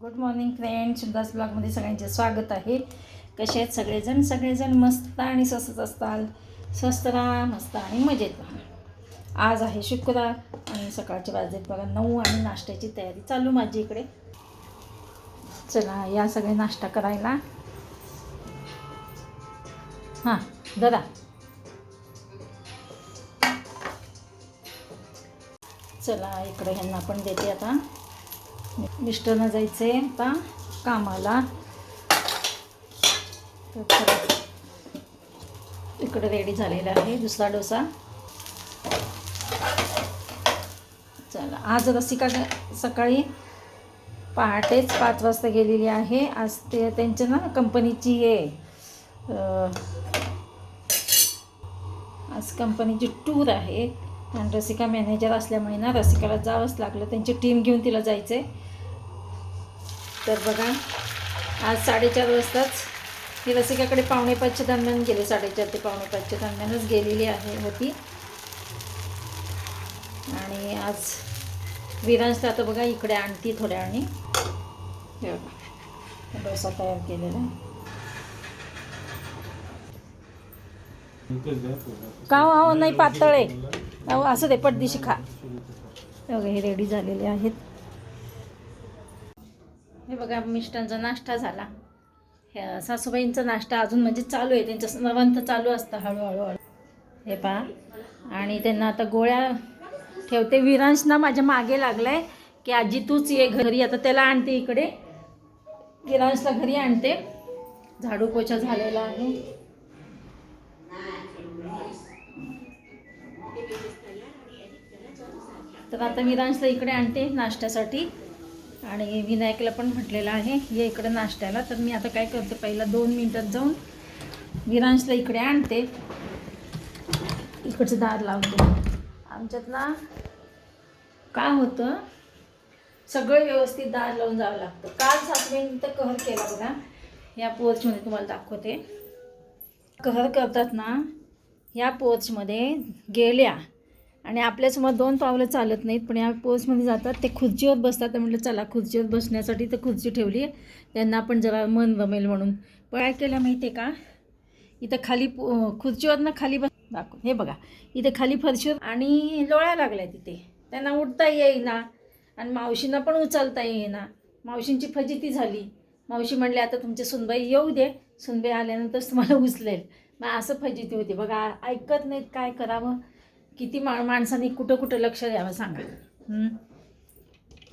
Good morning friends Sundas ब्लॉगमध्ये सगळ्यांचे स्वागत आहे. कसे आहेत सगळेजण? सगळेजण मस्त आणि स्वस्त असताल. स्वस्त राहा मस्त आणि मजेत राहा. आज आहे शुक्रवार आणि सकाळचे वाजलेत बघा नऊ आणि नाश्त्याची तयारी चालू माझी इकडे. चला या सगळे नाश्ता करायला. हां दरा चला इकडे ह्यांना पण देते आता. मिस्टरनं जायचं आहे आता कामाला. तर इकडे रेडी झालेला आहे दुसरा डोसा. चला. आज रसिका सकाळी पहाटेच पाच वाजता गेलेली आहे. आज ते त्यांच्या ना कंपनीची हे आज कंपनीची टूर आहे. आणि रसिका मॅनेजर असल्यामुळे ना रसिकाला जावंच लागलं. त्यांची टीम घेऊन तिला जायचं आहे तर बघा आज साडेचार वाजताच ही रसिकाकडे पावणे पाचच्या दरम्यान गेले. साडेचार ते पावणे पाचच्या दरम्यानच गेलेली आहे होती. आणि आज विरांश आता बघा इकडे आणती थोड्या बघा डोसा तयार केलेला. का हो? नाही पातळ आहे. असं दे पटदिशी खा. हे बघा हे रेडी झालेले आहेत. हे बघा मिष्टांचा नाश्ता झाला. ह्या सासूबाईंचा नाश्ता अजून म्हणजे चालू आहे. त्यांचं नवंत चालू असतं हळूहळू. हळू हे पहा. आणि त्यांना आता गोळ्या ठेवते. विरांश ना माझ्या मागे लागलाय की आजी तूच ये घरी. आता त्याला आणते इकडे. विरांशला घरी आणते. झाडू पोछा झालेला आहे. तर आता विरांशला इकडे आणते नाश्त्यासाठी. आणि विनायकला पण म्हटलेलं आहे ये इकडे नाश्त्याला. तर मी आता काय करते पहिला दोन मिनटात जाऊन विरांशला इकडे आणते. इकडचं दार लावते. आमच्यात ना काय होतं सगळं व्यवस्थित दार लावून जावं लागतं. काल सासूबाईंनी तर कहर केला बघा. या पोर्चमध्ये तुम्हाला दाखवते. कहर करतात ना या पोर्चमध्ये गेल्या. आणि आपल्यासमोर दोन पावलं चालत नाहीत पण या पोस्टमध्ये जातात ते खुर्चीवर बसतात. तर म्हटलं चला खुर्चीवर बसण्यासाठी तर खुर्ची ठेवली आहे. त्यांना पण जरा मन रमेल म्हणून. पण काय केलं माहिती आहे का? इथं खाली पो- खुर्चीवरनं खाली बस दाखव. हे बघा. इथे खाली फरशीवर आणि लोळ्या लागल्या तिथे. त्यांना उठता येईना. आणि मावशींना पण उचलता येईना. मावशींची फजिती झाली. मावशी म्हणले आता तुमचे सुनबाई येऊ दे. सुनबाई आल्यानंतरच तुम्हाला उचलेल. मग असं फजिती होती. बघा ऐकत नाहीत काय करावं. किती मा माणसांनी कुठं कुठं लक्ष द्यावं सांगा.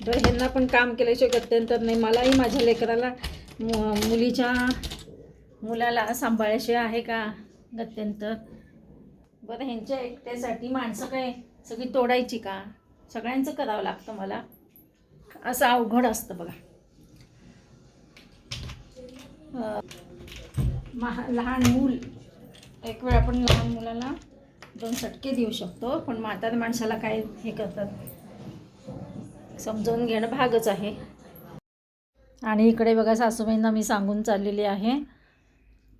तर ह्यांना पण काम केल्याशिवाय गत्यंतर नाही. मलाही माझ्या लेकराला मु मुलीच्या मुलाला सांभाळल्याशिवाय आहे का गत्यंतर? बरं ह्यांच्या एकट्यासाठी माणसं काय सगळी तोडायची का? सगळ्यांचं करावं लागतं मला. असं अवघड असतं बघा. महा लहान मूल. एक वेळ आपण लहान मुलाला दोन चटके देऊ शकतो पण म्हातार माणसाला काय हे करतात? समजावून घेणं भागच आहे. आणि इकडे बघा सासूबाईंना मी सांगून चाललेली आहे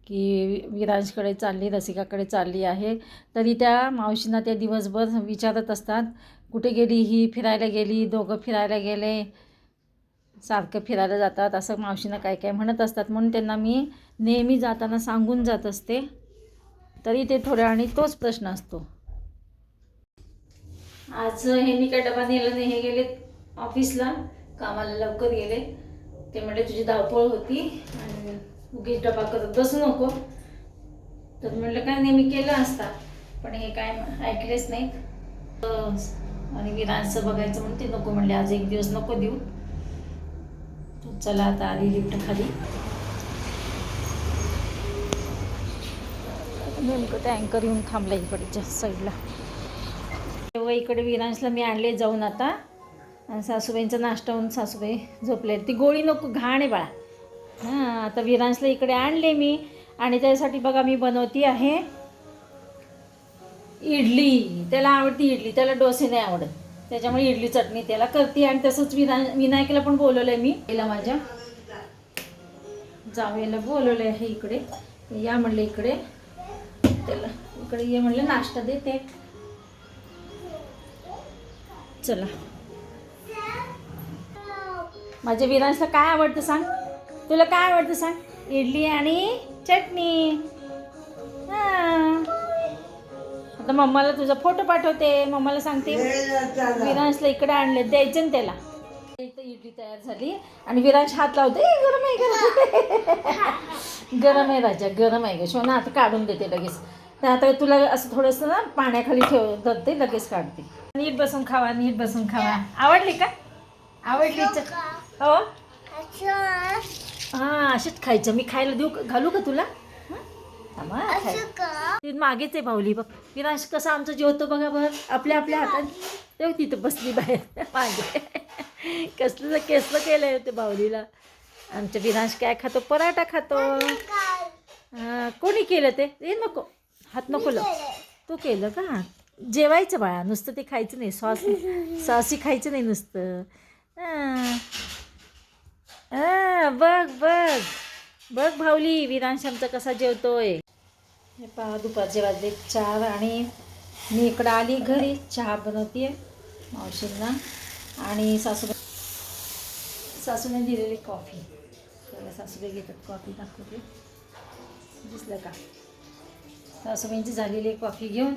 की विराजकडे चालली रसिकाकडे चालली आहे. तरी त्या मावशींना त्या दिवसभर विचारत असतात कुठे गेली ही? फिरायला गेली? दोघं फिरायला गेले? सारखं फिरायला जातात? असं मावशींना काय काय म्हणत असतात. म्हणून त्यांना मी नेहमी जाताना सांगून जात असते. तरी ते थोड्या आणि तोच प्रश्न असतो. आज ह्यांनी काय डबा नेला नाही हे गेले ऑफिसला. कामाला लवकर गेले. ते म्हणजे तुझी धावपळ होती आणि उगीच डबा करत बसू नको. तर म्हटलं काय नेहमी केलं असता पण हे काय ऐकलेच नाही आणि विरांचं बघायचं म्हणून ते नको म्हणले आज एक दिवस नको देऊ. चला आता आधी लिफ्ट खाली. नेमकं ते अँकर येऊन थांबलं इकडच्या साईडला तेव्हा इकडे विरांशला मी आणले जाऊन आता. आणि सासूबाईंचा नाश्ता होऊन सासूबाई झोपले ती गोळी नको घाण आहे बाळा. हां आता विरांशला इकडे आणले मी. आणि त्यासाठी बघा मी बनवती आहे इडली. त्याला आवडती इडली त्याला डोसे नाही आवडत. त्याच्यामुळे इडली चटणी त्याला करते. आणि तसंच विना विनायकला पण बोलवलं आहे मी. तिला माझ्या जावेला बोलवलं आहे इकडे. या म्हणलं इकडे. त्याला. इकडे ये म्हणलं नाश्ता देते चला. माझ्या विरांशला काय आवडतं सांग? तुला काय आवडतं सांग? इडली आणि चटणी. हां. आता मम्माला तुझा फोटो पाठवते. मम्माला सांगते विरांशला इकडे आणले द्यायचे ना त्याला. इथं इडली तयार झाली. आणि विरांश हात लावते गरम आहे गरम आहे." गरम आहे राजा गरम आहे ग. शोना आता काढून देते लगेच. तर आता तुला असं थोडंसं ना पाण्याखाली ठेव धरते लगेच काढते. नीट बसून खावा नीट बसून खावा. आवडली का? आवडली च- हो? हां असेच खायचं. मी खायला देऊ घालू का तुला? मागेच आहे बाहुली बघ. विराश कसं आमचं जेवतो बघा बघ आपल्या आपल्या हातात तेव्हा तिथं बसली बाहेर. मागे. कसलं केसलं केलं आहे ते बाहुलीला आमच्या विनाश काय खातो? पराठा खातो. कोणी केलं ते? ए नको. हात नको ल तू केलं का? जेवायचं बाळा. नुसतं ते खायचं नाही. सॉस सॉसी खायचं नाही नुसतं. बघ बघ. बघ भाऊली विरांश आमचा कसा जेवतोय. हे पहा दुपारचे वाजले चार आणि मी इकडं आली घरी. चहा बनवते मावशींना. आणि सासूबाई सासूने दिलेली कॉफी. सासूबाई घेतात. कॉफी दाखवते. दिसलं का? सासूबाईंची झालेली कॉफी घेऊन.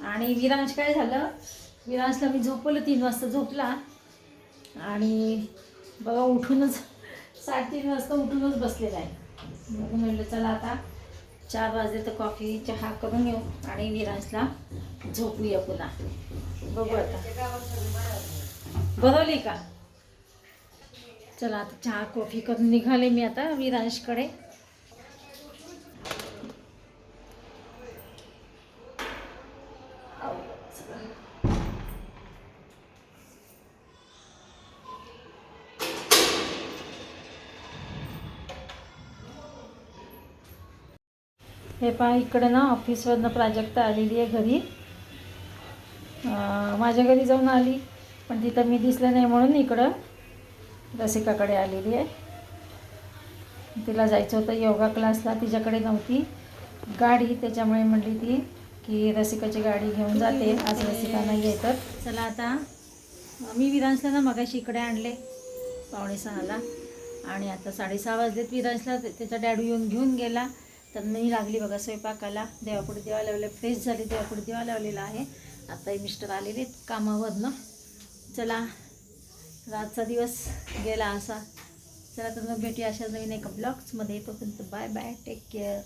आणि विरांश काय झालं? विरांशला मी झोपवलं तीन वाजता झोपला. आणि बघा उठूनच साडेतीन वाजता उठूनच बसलेला आहे. मग म्हणलं चला आता चार वाजले तर कॉफी चहा करून घेऊ आणि विरांशला झोपूया पुन्हा. बघू आता. बनवली का? चला आता चहा कॉफी करून निघाले मी आता विरांशकडे हे पहा इकडे ना ऑफिसवरनं प्राजक्ता आलेली आहे घरी. अं, माझ्या घरी जाऊन आली. पण तिथं मी दिसलं नाही म्हणून इकडं रसिकाकडे आलेली आहे. तिला जायचं होतं योगा क्लासला तिच्याकडे नव्हती. गाडी त्याच्यामुळे म्हणली ती की रसिकाची गाडी घेऊन जाते. आज रसिका नाही आहे तर चला आता मी विरांशला ना मगाशी इकडे आणले पावणे सहाला. आणि आता साडेसहा वाजलेत. विरांशला त्याचा डॅडू येऊन घेऊन गेला. तर नाही लागली बघा स्वयंपाकाला. देवापुढे देवा लावले फ्रेश झाली देवापुढे देवा लावलेला आहे. आताही मिस्टर आलेले आहेत कामावरनं. चला रातचा दिवस गेला असा. चला तर मग भेटूया अशाच नवीन एका ब्लॉग्समध्ये तोपर्यंत बाय बाय टेक केअर